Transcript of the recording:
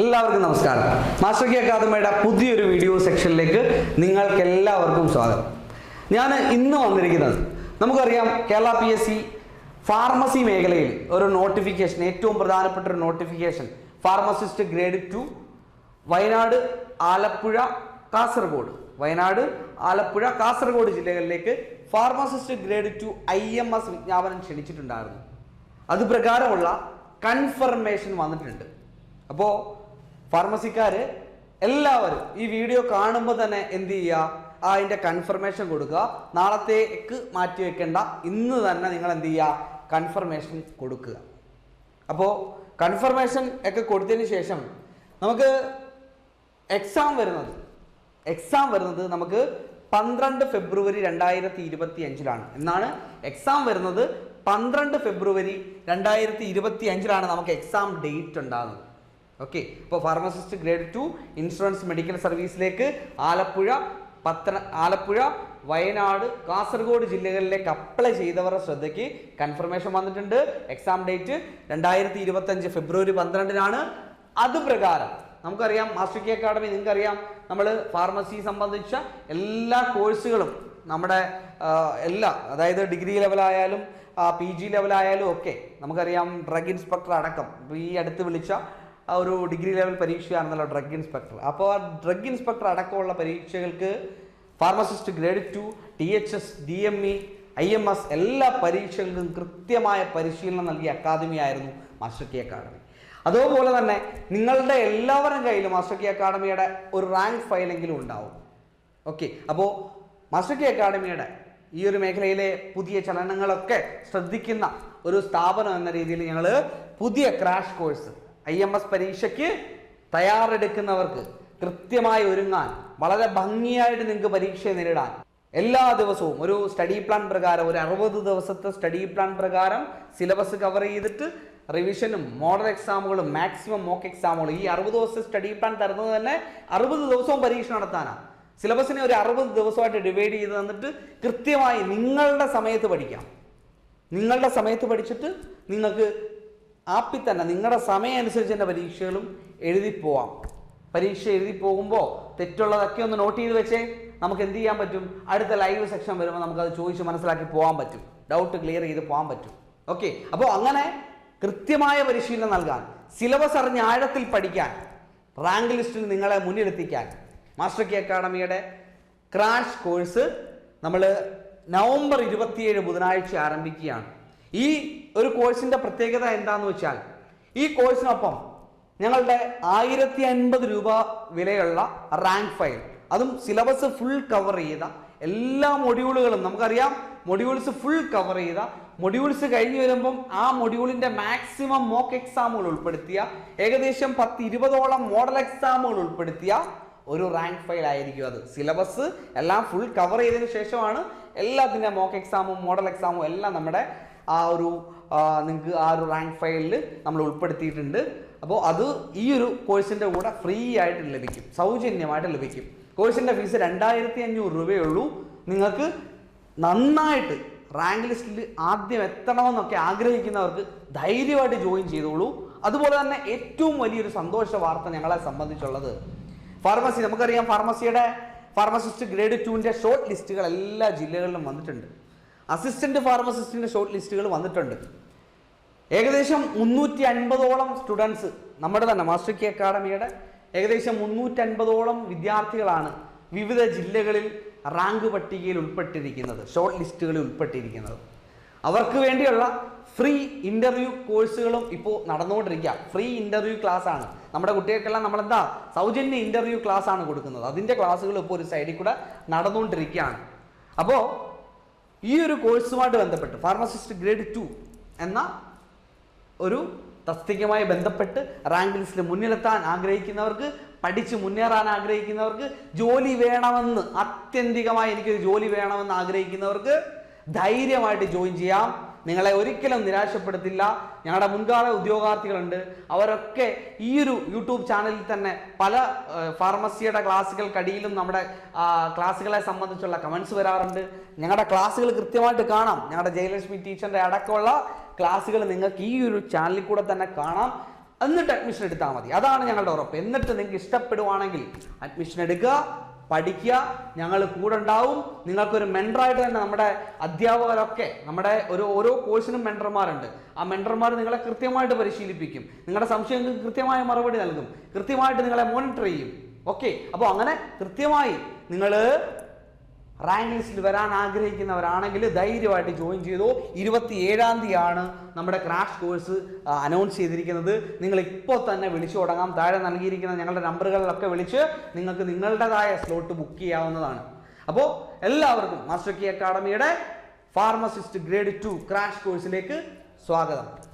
എല്ലാവർക്കും നമസ്കാരം. Master K അക്കാദമിയുടെ പുതിയൊരു വീഡിയോ സെക്ഷനിലേക്ക് നിങ്ങൾക്ക് എല്ലാവർക്കും സ്വാഗതം. ഞാൻ ഇന്ന് വന്നിരിക്കുന്നത് നമുക്കറിയാം Kerala P S C pharmacy മേഖലയിൽ ഒരു നോട്ടിഫിക്കേഷൻ ഏറ്റവും പ്രധാനപ്പെട്ട ഒരു notification pharmacist grade two Wayanad Alappuzha Kasaragod. Wayanad Alappuzha Kasaragod ജില്ലകളിലേക്ക് pharmacist grade two I M S വിജ്ഞാപനം ക്ഷണിച്ചിട്ടുണ്ടായിരുന്നു. അത് പ്രകാരമുള്ള കൺഫർമേഷൻ വന്നിട്ടുണ്ട്. അപ്പോൾ ഫാർമസിക്കാർ എല്ലാവരും ഈ വീഡിയോ കാണുമ്പോൾ തന്നെ എന്ത് ചെയ്യുക അതിന്റെ കൺഫർമേഷൻ കൊടുക്കുക. നാളത്തേക്ക് മാറ്റി വെക്കേണ്ട. ഇന്ന് തന്നെ നിങ്ങൾ എന്ത് ചെയ്യുക കൺഫർമേഷൻ കൊടുക്കുക. അപ്പോൾ കൺഫർമേഷൻ ഒക്കെ കൊടുത്തതിന് ശേഷം നമുക്ക് എക്സാം വരുന്നത്. എക്സാം വരുന്നത് നമുക്ക് പന്ത്രണ്ട് ഫെബ്രുവരി രണ്ടായിരത്തി ഇരുപത്തി അഞ്ചിലാണ് എന്നാണ് എക്സാം വരുന്നത്. പന്ത്രണ്ട് ഫെബ്രുവരി രണ്ടായിരത്തി ഇരുപത്തി അഞ്ചിലാണ് നമുക്ക് എക്സാം ഡേറ്റ് ഉണ്ടാകുന്നത്. ഓക്കെ ഇപ്പോൾ pharmacist grade two insurance medical സർവീസിലേക്ക് Alappuzha പത്തന ആലപ്പുഴ വയനാട് കാസർഗോഡ് ജില്ലകളിലേക്ക് അപ്ലൈ ചെയ്തവരുടെ ശ്രദ്ധയ്ക്ക് കൺഫർമേഷൻ വന്നിട്ടുണ്ട്. എക്സാം ഡേറ്റ് രണ്ടായിരത്തി ഇരുപത്തഞ്ച് ഫെബ്രുവരി പന്ത്രണ്ടിനാണ്. അതുപ്രകാരം നമുക്കറിയാം മാസ്റ്റർ കെ അക്കാഡമി നിങ്ങൾക്കറിയാം നമ്മൾ ഫാർമസി സംബന്ധിച്ച എല്ലാ കോഴ്സുകളും നമ്മുടെ എല്ലാ അതായത് ഡിഗ്രി ലെവലായാലും പി ജി ലെവലായാലും ഒക്കെ നമുക്കറിയാം ഡ്രഗ് ഇൻസ്പെക്ടർ അടക്കം ഈ അടുത്ത് വിളിച്ച ഒരു ഡിഗ്രി ലെവൽ പരീക്ഷയാണെന്നല്ലോ ഡ്രഗ് ഇൻസ്പെക്ടർ അപ്പോൾ ആ ഡ്രഗ് ഇൻസ്പെക്ടർ അടക്കമുള്ള പരീക്ഷകൾക്ക് pharmacist grade two T H S D M E I M S എല്ലാ പരീക്ഷകൾക്കും കൃത്യമായ പരിശീലനം നൽകിയ അക്കാദമി ആയിരുന്നു മാസ്റ്റർ കെ അക്കാദമി അതുപോലെ തന്നെ നിങ്ങളുടെ എല്ലാവരും കയ്യിൽ മാസ്റ്റർ കെ അക്കാദമിയുടെ ഒരു റാങ്ക് ഫയലെങ്കിലും ഉണ്ടാവും. ഓക്കെ അപ്പോൾ മാസ്റ്റർ കെ അക്കാദമിയുടെ ഈ ഒരു മേഖലയിലെ പുതിയ ചലനങ്ങളൊക്കെ ശ്രദ്ധിക്കുന്ന ഒരു സ്ഥാപനം എന്ന രീതിയിൽ ഞങ്ങൾ പുതിയ crash course I M S പരീക്ഷയ്ക്ക് തയ്യാറെടുക്കുന്നവർക്ക് കൃത്യമായി ഒരുങ്ങാൻ വളരെ ഭംഗിയായിട്ട് നിങ്ങൾക്ക് പരീക്ഷയെ നേരിടാൻ എല്ലാ ദിവസവും ഒരു സ്റ്റഡി പ്ലാൻ പ്രകാരം ഒരു അറുപത് ദിവസത്തെ സ്റ്റഡി പ്ലാൻ പ്രകാരം സിലബസ് കവർ ചെയ്തിട്ട് റിവിഷനും മോഡൽ എക്സാമുകളും മാക്സിമം മോക്ക് എക്സാമുകളും ഈ അറുപത് ദിവസത്തെ സ്റ്റഡി പ്ലാൻ തരുന്നത് തന്നെ അറുപത് ദിവസവും പരീക്ഷ നടത്താനാണ് സിലബസിനെ ഒരു അറുപത് ദിവസമായിട്ട് ഡിവൈഡ് ചെയ്ത് തന്നിട്ട് കൃത്യമായി നിങ്ങളുടെ സമയത്ത് പഠിക്കാം. നിങ്ങളുടെ സമയത്ത് പഠിച്ചിട്ട് നിങ്ങൾക്ക് ആപ്പിൽ തന്നെ നിങ്ങളുടെ സമയം അനുസരിച്ച് തന്നെ പരീക്ഷകളും എഴുതി പോവാം. പരീക്ഷ എഴുതി പോകുമ്പോൾ തെറ്റുള്ളതൊക്കെ ഒന്ന് നോട്ട് ചെയ്ത് വെച്ചേ. നമുക്ക് എന്ത് ചെയ്യാൻ പറ്റും? അടുത്ത ലൈവ് സെക്ഷൻ വരുമ്പോൾ നമുക്കത് ചോദിച്ച് മനസ്സിലാക്കി പോകാൻ പറ്റും. ഡൗട്ട് ക്ലിയർ ചെയ്ത് പോകാൻ പറ്റും. ഓക്കെ അപ്പോൾ അങ്ങനെ കൃത്യമായ പരിശീലനം നൽകാൻ സിലബസ് അറിഞ്ഞ് ആഴത്തിൽ പഠിക്കാൻ റാങ്ക് ലിസ്റ്റിൽ നിങ്ങളെ മുന്നിലെത്തിക്കാൻ മാസ്റ്റർ കെ അക്കാഡമിയുടെ ക്രാഷ് കോഴ്സ് നമ്മൾ നവംബർ ഇരുപത്തിയേഴ് ബുധനാഴ്ച ആരംഭിക്കുകയാണ്. ഈ ഒരു കോഴ്സിന്റെ പ്രത്യേകത എന്താന്ന് വെച്ചാൽ ഈ കോഴ്സിനൊപ്പം ഞങ്ങളുടെ ആയിരത്തി അൻപത് രൂപ വിലയുള്ള റാങ്ക് ഫയൽ അതും സിലബസ് ഫുൾ കവർ ചെയ്ത എല്ലാ മൊഡ്യൂളുകളും നമുക്കറിയാം. മൊഡ്യൂൾസ് ഫുൾ കവർ ചെയ്ത മൊഡ്യൂൾസ് കഴിഞ്ഞ് വരുമ്പം ആ മൊഡ്യൂളിന്റെ മാക്സിമം മോക്ക് എക്സാമുകൾ ഉൾപ്പെടുത്തിയ ഏകദേശം പത്ത് ഇരുപതോളം മോഡൽ എക്സാമുകൾ ഉൾപ്പെടുത്തിയ ഒരു റാങ്ക് ഫയൽ ആയിരിക്കും അത്. സിലബസ് എല്ലാം ഫുൾ കവർ ചെയ്തതിന് ശേഷമാണ് എല്ലാത്തിന്റെ മോക്ക് എക്സാമും മോഡൽ എക്സാമും എല്ലാം നമ്മുടെ ആ ഒരു നിങ്ങൾക്ക് ആ ഒരു റാങ്ക് ഫയലിൽ നമ്മൾ ഉൾപ്പെടുത്തിയിട്ടുണ്ട്. അപ്പോൾ അത് ഈ ഒരു കോഴ്സിന്റെ കൂടെ ഫ്രീ ആയിട്ട് ലഭിക്കും. സൗജന്യമായിട്ട് ലഭിക്കും. കോഴ്സിന്റെ ഫീസ് രണ്ടായിരത്തി അഞ്ഞൂറ് രൂപയുള്ളൂ. നിങ്ങൾക്ക് നന്നായിട്ട് റാങ്ക് ലിസ്റ്റിൽ ആദ്യം എത്തണമെന്നൊക്കെ ആഗ്രഹിക്കുന്നവർക്ക് ധൈര്യമായിട്ട് ജോയിൻ ചെയ്തോളൂ. അതുപോലെ തന്നെ ഏറ്റവും വലിയൊരു സന്തോഷ വാർത്ത ഞങ്ങളെ സംബന്ധിച്ചുള്ളത് ഫാർമസി നമുക്കറിയാം ഫാർമസിയുടെ ഫാർമസിസ്റ്റ് ഗ്രേഡ് ടുവിന്റെ ഷോർട്ട് ലിസ്റ്റുകൾ എല്ലാ ജില്ലകളിലും വന്നിട്ടുണ്ട്. അസിസ്റ്റന്റ് ഫാർമസിസ്റ്റിന്റെ ഷോർട്ട് ലിസ്റ്റുകൾ വന്നിട്ടുണ്ട്. ഏകദേശം മുന്നൂറ്റി അൻപതോളം സ്റ്റുഡൻസ് നമ്മുടെ തന്നെ മാസ്റ്റർ അക്കാഡമിയുടെ ഏകദേശം മുന്നൂറ്റി അൻപതോളം വിദ്യാർത്ഥികളാണ് വിവിധ ജില്ലകളിൽ റാങ്ക് പട്ടികയിൽ ഉൾപ്പെട്ടിരിക്കുന്നത് ഷോർട്ട് ലിസ്റ്റുകളിൽ ഉൾപ്പെട്ടിരിക്കുന്നത്. അവർക്ക് വേണ്ടിയുള്ള ഫ്രീ ഇന്റർവ്യൂ കോഴ്സുകളും ഇപ്പോൾ നടന്നുകൊണ്ടിരിക്കുക. ഫ്രീ ഇന്റർവ്യൂ ക്ലാസ് ആണ്. നമ്മുടെ കുട്ടികൾക്കെല്ലാം നമ്മളെന്താ? സൗജന്യ ഇന്റർവ്യൂ ക്ലാസ് ആണ് കൊടുക്കുന്നത്. അതിന്റെ ക്ലാസ്സുകൾ ഇപ്പോൾ ഒരു സൈഡിൽ കൂടെ നടന്നുകൊണ്ടിരിക്കുകയാണ്. അപ്പോൾ ഈ ഒരു കോഴ്സുമായിട്ട് ബന്ധപ്പെട്ട് ഫാർമസിസ്റ്റ് ഗ്രേഡ് ടു എന്ന ഒരു തസ്തികയുമായി ബന്ധപ്പെട്ട് റാങ്ക് ലിസ്റ്റിൽ മുന്നിലെത്താൻ ആഗ്രഹിക്കുന്നവർക്ക് പഠിച്ച് മുന്നേറാൻ ആഗ്രഹിക്കുന്നവർക്ക് ജോലി വേണമെന്ന് ആത്യന്തികമായി എനിക്കൊരു ജോലി വേണമെന്ന് ആഗ്രഹിക്കുന്നവർക്ക് ധൈര്യമായിട്ട് ജോയിൻ ചെയ്യാം. നിങ്ങളെ ഒരിക്കലും നിരാശപ്പെടുത്തില്ല. ഞങ്ങളുടെ മുൻകാല ഉദ്യോഗാർത്ഥികളുണ്ട്. അവരൊക്കെ ഈ ഒരു യൂട്യൂബ് ചാനലിൽ തന്നെ പല ഫാർമസിയുടെ ക്ലാസ്സുകൾക്കടിയിലും നമ്മുടെ ക്ലാസ്സുകളെ സംബന്ധിച്ചുള്ള കമൻസ് വരാറുണ്ട്. ഞങ്ങളുടെ ക്ലാസ്സുകൾ കൃത്യമായിട്ട് കാണാം. ഞങ്ങളുടെ ജയലക്ഷ്മി ടീച്ചറിന്റെ അടക്കമുള്ള ക്ലാസ്സുകൾ നിങ്ങൾക്ക് ഈ ഒരു ചാനലിൽ കൂടെ തന്നെ കാണാം. എന്നിട്ട് അഡ്മിഷൻ എടുത്താൽ മതി. അതാണ് ഞങ്ങളുടെ ഉറപ്പ്. എന്നിട്ട് നിങ്ങൾക്ക് ഇഷ്ടപ്പെടുവാണെങ്കിൽ അഡ്മിഷൻ എടുക്കുക. പഠിക്കുക ഞങ്ങൾ കൂടെ ഉണ്ടാവും. നിങ്ങൾക്കൊരു മെന്ററായിട്ട് തന്നെ നമ്മുടെ അധ്യാപകരൊക്കെ നമ്മുടെ ഒരു ഓരോ കോഴ്സിനും മെന്റർമാരുണ്ട് ആ മെന്റർമാർ നിങ്ങളെ കൃത്യമായിട്ട് പരിശീലിപ്പിക്കും. നിങ്ങളുടെ സംശയങ്ങൾക്ക് കൃത്യമായ മറുപടി നൽകും. കൃത്യമായിട്ട് നിങ്ങളെ മോണിറ്റർ ചെയ്യും. ഓക്കെ അപ്പോൾ അങ്ങനെ കൃത്യമായി നിങ്ങൾ റാങ്ക് ലിസ്റ്റിൽ വരാൻ ആഗ്രഹിക്കുന്നവരാണെങ്കിൽ ധൈര്യമായിട്ട് ജോയിൻ ചെയ്തു. ഇരുപത്തി ഏഴാം തീയതിയാണ് നമ്മുടെ ക്രാഷ് കോഴ്സ് അനൗൺസ് ചെയ്തിരിക്കുന്നത്. നിങ്ങൾ ഇപ്പോൾ തന്നെ വിളിച്ചു തുടങ്ങാം. താഴെ നൽകിയിരിക്കുന്ന ഞങ്ങളുടെ നമ്പറുകളിലൊക്കെ വിളിച്ച് നിങ്ങൾക്ക് നിങ്ങളുടേതായ സ്ലോട്ട് ബുക്ക് ചെയ്യാവുന്നതാണ്. അപ്പോൾ എല്ലാവർക്കും മാസ്റ്റർ കി അക്കാഡമിയുടെ ഫാർമസിസ്റ്റ് ഗ്രേഡ് ടു ക്രാഷ് കോഴ്സിലേക്ക് സ്വാഗതം.